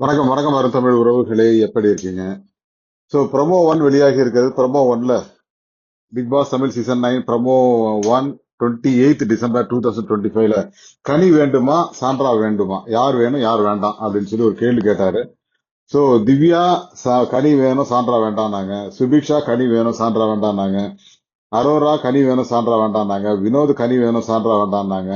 வணக்கம் வணக்கம் வரும் தமிழ் உறவுகளே எப்படி இருக்கீங்க? ஸோ ப்ரமோ ஒன் வெளியாகி இருக்கிறது. ப்ரமோ ஒன்ல Bigg Boss Tamil season nine promo one twenty eighth December two thousand twenty ஃபைவ்ல கனி வேண்டுமா சாண்ட்ரா வேண்டுமா? யார் வேணும் யார் வேண்டாம்? அப்படின்னு சொல்லி ஒரு கேள்வி கேட்டாரு. ஸோ திவ்யா சா- கனி வேணும் சாண்ட்ரா வேண்டாம்னாங்க. சுபிக்ஷா கனி வேணும் சாண்ட்ரா வேண்டாம்னாங்க. அரோரா கனி வேணும் சாண்ட்ரா வேண்டாம்னாங்க. வினோத் கனி வேணும் சாண்ட்ரா வேண்டாம்னாங்க.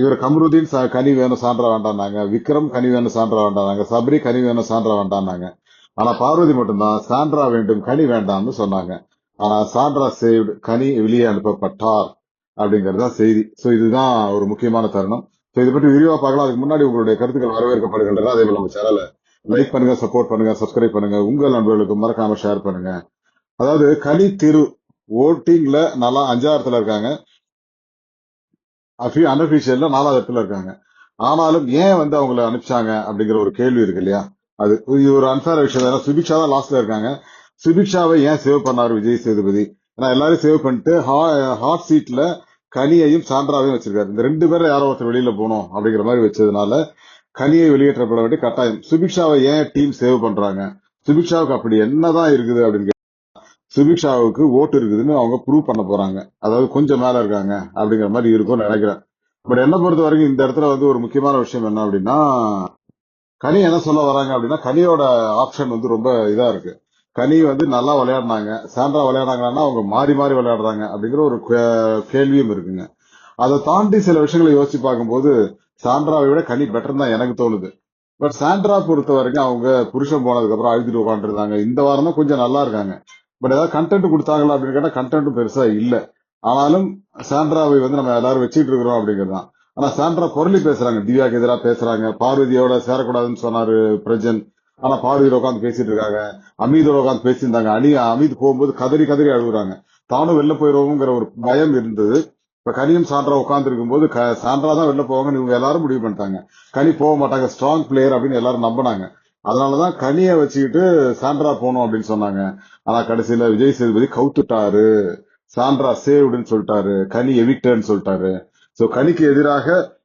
இவர் கம்ருதீன் கனி வேணும் சான்றா வேண்டாம்னாங்க. விக்ரம் கனி வேணும் சான்றா வேண்டாம்னாங்க. சபரி கனி வேணும் சான்றா வேண்டாம்னாங்க. ஆனா பார்வதி மட்டும்தான் சான்றா வேண்டும் கனி வேண்டாம்னு சொன்னாங்க. ஆனா சான்றா சேவ்டு கனி வெளியே அனுப்பப்பட்டார் அப்படிங்கறது தான் செய்தி. சோ இதுதான் ஒரு முக்கியமான தருணம். சோ இதை பற்றி விரிவா பார்க்கலாம். அதுக்கு முன்னாடி உங்களுடைய கருத்துக்கள் வரவேற்கப்படுகின்றன. அதே போல நம்ம சேனலை லைக் பண்ணுங்க சப்போர்ட் பண்ணுங்க சப்ஸ்கிரைப் பண்ணுங்க. உங்கள் நண்பர்களுக்கு மறக்காம ஷேர் பண்ணுங்க. அதாவது கனி திரு ஓட்டிங்ல நல்லா அஞ்சாயிரத்துல இருக்காங்க. அன்அபிஷியல்ல நாலாவது இடத்துல இருக்காங்க. ஆனாலும் ஏன் வந்து அவங்கள அனுப்பிச்சாங்க அப்படிங்கிற ஒரு கேள்வி இருக்கு இல்லையா? அது இது ஒரு அன்சார விஷயம். ஏன்னா சுபிக்ஷா தான் லாஸ்ட்ல இருக்காங்க. சுபிக்ஷாவை ஏன் சேவ் பண்ணாரு விஜய் சேதுபதி? ஏன்னா எல்லாரும் சேவ் பண்ணிட்டு ஹாட் சீட்ல கனியையும் சான்றாவையும் வச்சிருக்காரு. இந்த ரெண்டு பேரும் யாரோ ஒருத்தர் வெளியில போனோம் அப்படிங்கிற மாதிரி வச்சதுனால கனியை வெளியேற்றப்பட வேண்டிய கட்டாயம். சுபிக்ஷாவை ஏன் டீம் சேவ் பண்றாங்க? சுபிக்ஷாவுக்கு அப்படி என்னதான் இருக்குது அப்படின்னு சுபிக்ஷாவுக்கு ஓட்டு இருக்குதுன்னு அவங்க ப்ரூவ் பண்ண போறாங்க. அதாவது கொஞ்சம் மேல இருக்காங்க அப்படிங்கிற மாதிரி இருக்கும்னு நினைக்கிறேன். பட் என்ன பொறுத்த வரைக்கும் இந்த இடத்துல வந்து ஒரு முக்கியமான விஷயம் என்ன அப்படின்னா கனி என்ன சொல்ல வராங்க அப்படின்னா கனியோட ஆப்ஷன் வந்து ரொம்ப இதா இருக்கு. கனி வந்து நல்லா விளையாடினாங்க. சாண்ட்ரா விளையாடுறாங்கன்னா அவங்க மாறி மாறி விளையாடுறாங்க அப்படிங்கிற ஒரு கே- கேள்வியும் இருக்குங்க. அதை தாண்டி சில விஷயங்களை யோசிச்சு பார்க்கும்போது சாண்ட்ராவை விட கனி பெட்டர் தான் எனக்கு தோணுது. பட் சாண்ட்ரா பொறுத்த வரைக்கும் அவங்க புருஷன் போனதுக்கு அப்புறம் அழுதுட்டு உட்காந்துருந்தாங்க இந்த வாரம் தான் கொஞ்சம் நல்லா இருக்காங்க. பட் ஏதாவது கண்டென்ட் கொடுத்தாங்களா அப்படின்னு கேட்டால் கண்டென்ட்டும் பெருசா இல்ல. ஆனாலும் சாண்ட்ராவை வந்து நம்ம எல்லாரும் வச்சுட்டு இருக்கிறோம் அப்படிங்கிறது தான். ஆனா சாண்ட்ரா பொருளி பேசுறாங்க. திவ்யாக்கு எதிராக பேசுறாங்க. பார்வதியோட சேரக்கூடாதுன்னு சொன்னாரு பிரஜன். ஆனா பார்வதியோட உட்காந்து பேசிட்டு இருக்காங்க. அமீதோட உட்காந்து பேசியிருந்தாங்க. அணி அமீத் போகும்போது கதறி கதறி அழுகுறாங்க. தானும் வெளில போயிடுவோங்கிற ஒரு பயம் இருந்தது. இப்ப கனியும் சாண்ட்ரா உட்கார்ந்து இருக்கும்போது க- சாண்ட்ரா தான் வெளில போவாங்கன்னு இவங்க எல்லாரும் முடிவு பண்ணிட்டாங்க. கனி போக மாட்டாங்க. ஸ்ட்ராங் பிளேயர் அப்படின்னு எல்லாரும் நம்பினாங்க. அதனாலதான் கனியை வச்சுக்கிட்டு சாண்ட்ரா போகணும் அப்படின்னு சொன்னாங்க. ஆனா கடைசியில விஜய் சேதுபதி கவுத்துட்டாரு. சாண்ட்ரா சேவ்டுன்னு சொல்லிட்டாரு. கனி எவிக்டர்னு சொல்லிட்டாரு. சோ கனிக்கு எதிராக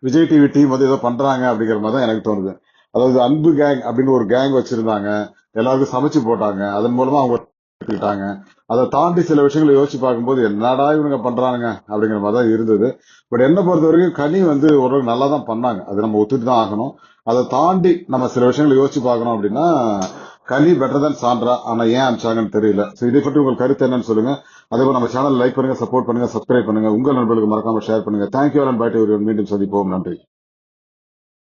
விஜய் டிவி டீம் வந்து ஏதோ பண்றாங்க அப்படிங்கிற மாதிரி தான் எனக்கு தோணுது. அதாவது அன்பு கேங் அப்படின்னு ஒரு கேங் வச்சிருந்தாங்க. எல்லாருக்கும் சமைச்சு போட்டாங்க. அதன் மூலமா அவங்க எடுத்துக்கிட்டாங்க அதை தாண்டி சில விஷயங்களை யோசிச்சு பார்க்கும்போது என்னடா இவனுங்க பண்றானுங்க அப்படிங்கிற மாதிரி தான் இருந்தது. பட் என்ன பொறுத்த வரைக்கும் கனி வந்து ஒரு நல்லா தான் பண்ணாங்க. அது நம்ம ஒத்துட்டு தான் ஆகணும். அதை தாண்டி நம்ம சில விஷயங்களை யோசிச்சு பார்க்கணும் அப்படின்னா கனி பெட்டர் தான் சான்றா ஆனா ஏன் அனுப்பிச்சாங்கன்னு தெரியல. ஸோ இதை பற்றி உங்கள் கருத்து என்னன்னு சொல்லுங்க. அதே போல நம்ம சேனல் லைக் பண்ணுங்க சப்போர்ட் பண்ணுங்க சப்ஸ்கிரைப் பண்ணுங்க. உங்கள் நண்பர்களுக்கு மறக்காம ஷேர் பண்ணுங்க. தேங்க்யூ அண்ட் பாட்டி மீண்டும் சந்திப்போம். நன்றி.